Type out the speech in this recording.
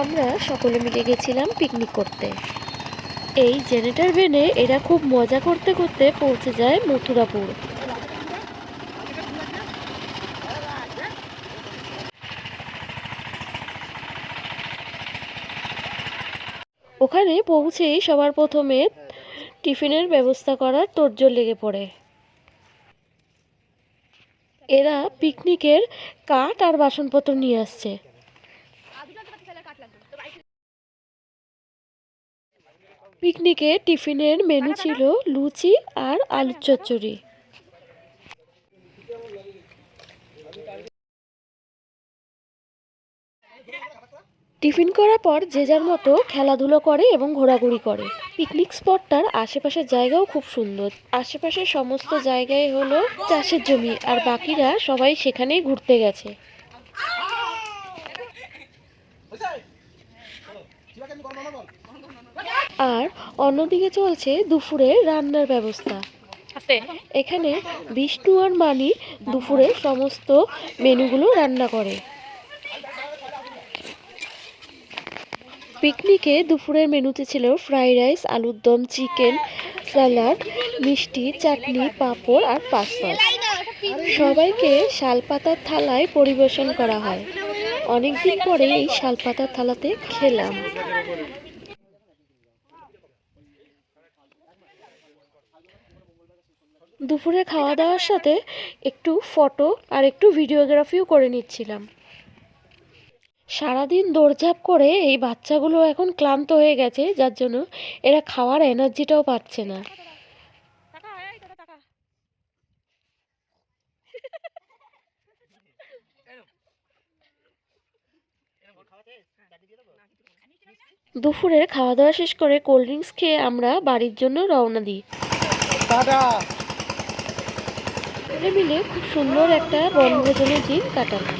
আমরা সকলে মিলে গেছিলাম পিকনিক করতে। এই জেনেটার ভেনে এরা খুব মজা করতে করতে পৌঁছে যায় মথুরাপুর। ওখানে পৌঁছেই সবার প্রথমে টিফিনের ব্যবস্থা করার তোড়জোড় লেগে পড়ে। এরা পিকনিকের কাঠ আর বাসনপত্র নিয়ে আসছে। পিকনিকে টিফিনের মেনু ছিল লুচি আর আলুর চচ্চড়ি। টিফিন করার পর যে যার মতো খেলাধুলো করে এবং ঘোরাঘুরি করে। পিকনিক স্পটটার আশেপাশের জায়গাও খুব সুন্দর। আশেপাশের সমস্ত জায়গায় হলো চাষের জমি আর বাকিরা সবাই সেখানেই ঘুরতে গেছে। আর অন্যদিকে চলছে দুপুরে রান্নার ব্যবস্থা। এখানে বিষ্ণু আর মানি দুপুরে সমস্ত মেনুগুলো রান্না করে। পিকনিকে দুপুরের মেনুতে ছিল ফ্রাইড রাইস আলুর দম চিকেন স্যালাড মিষ্টি চাটনি পাঁপড় আর পাঁপড় সবাইকে শালপাতার থালায় পরিবেশন করা হয়। অনেকদিন পরে এই শালপাতার থালাতে খেলাম। দুপুরে খাওয়া দাওয়ার সাথে একটু ফটো আর একটু ভিডিওগ্রাফিও করে নিচ্ছিলাম। সারাদিন দৌড়ঝাঁপ করে এই বাচ্চাগুলো এখন ক্লান্ত হয়ে গেছে, যার জন্য এরা খাওয়ার এনার্জিটাও পাচ্ছে না। দুপুরের খাওয়া দাওয়া শেষ করে কোল্ড ড্রিঙ্কস খেয়ে আমরা বাড়ির জন্য রওনা দিই। মিলে খুব সুন্দর একটা বনভোজনের দিন কাটালাম।